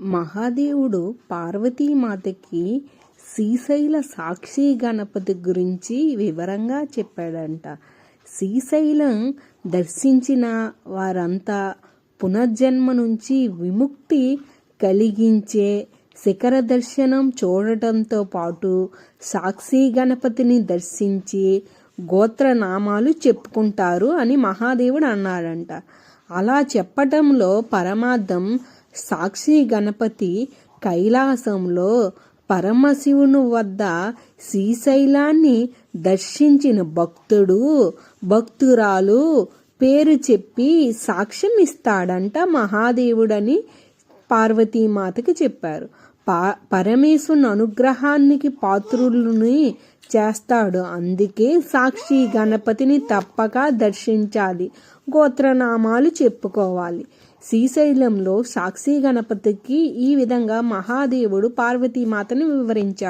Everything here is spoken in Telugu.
మహాదేవుడు పార్వతీమాతకి శ్రీశైల సాక్షి గణపతి గురించి వివరంగా చెప్పాడంట. శ్రీశైలం దర్శించిన వారంతా పునర్జన్మ నుంచి విముక్తి కలిగించే శిఖర దర్శనం చూడటంతో పాటు సాక్షి గణపతిని దర్శించి గోత్రనామాలు చెప్పుకుంటారు అని మహాదేవుడు అన్నాడంట. అలా చెప్పటంలో పరమార్థం సాక్షి గణపతి కైలాసంలో పరమశివుని వద్ద శ్రీశైలాన్ని దర్శించిన భక్తుడు భక్తురాలు పేరు చెప్పి సాక్ష్యం ఇస్తాడంట మహాదేవుడని పార్వతీమాతకి చెప్పారు. పా పరమేశ్వరుని అనుగ్రహానికి పాత్రులని చేస్తాడు. అందుకే సాక్షి గణపతిని తప్పక దర్శించాలి. గోత్రనామాలు చెప్పుకోవాలి. శ్రీశైలంలో సాక్షి గణపతికి ఈ విధంగా మహాదేవుడు పార్వతీమాతను వివరించాడు.